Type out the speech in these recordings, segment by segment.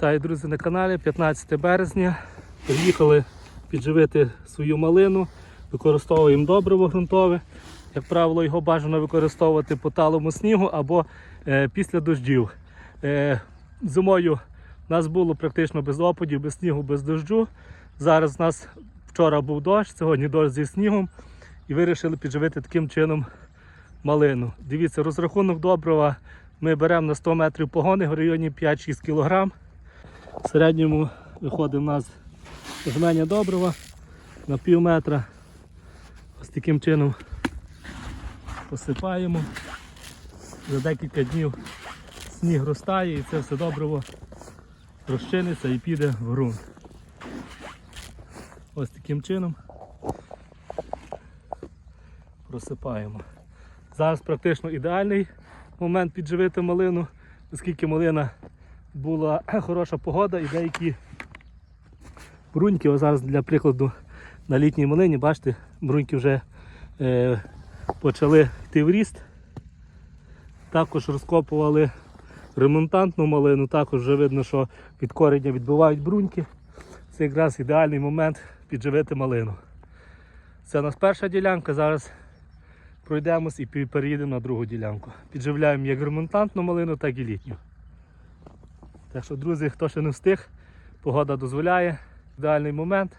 Вітаю, друзі, на каналі 15 березня. Приїхали підживити свою малину, використовуємо добриво ґрунтове. Як правило, його бажано використовувати по талому снігу або е, після дождів. Е, зимою у нас було практично без опадів, без снігу, без дождю. Зараз у нас вчора був дощ, сьогодні дощ зі снігом і вирішили підживити таким чином малину. Дивіться, розрахунок добрива ми беремо на 100 метрів погони в районі 5-6 кг. В середньому виходить у нас жменя добрива на пів метра. Ось таким чином посипаємо. За декілька днів сніг розтає і це все добриво розчиниться і піде в ґрунт. Ось таким чином просипаємо. Зараз практично ідеальний момент підживити малину, оскільки малина була хороша погода і деякі бруньки, ось зараз для прикладу на літній малині, бачите, бруньки вже е, почали йти в ріст. Також розкопували ремонтантну малину, також вже видно, що від корення відбивають бруньки. Це якраз ідеальний момент підживити малину. Це у нас перша ділянка, зараз пройдемось і переїдемо на другу ділянку. Підживляємо як ремонтантну малину, так і літню. Так що, друзі, хто ще не встиг, погода дозволяє. Ідеальний момент.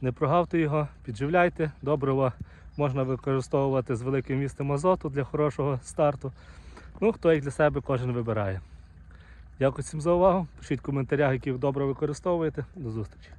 Не прогавте його, підживляйте. Добрива можна використовувати з великим містом азоту для хорошого старту. Ну, хто їх для себе кожен вибирає. Дякую всім за увагу. Пишіть в коментарях, які добре використовуєте. До зустрічі.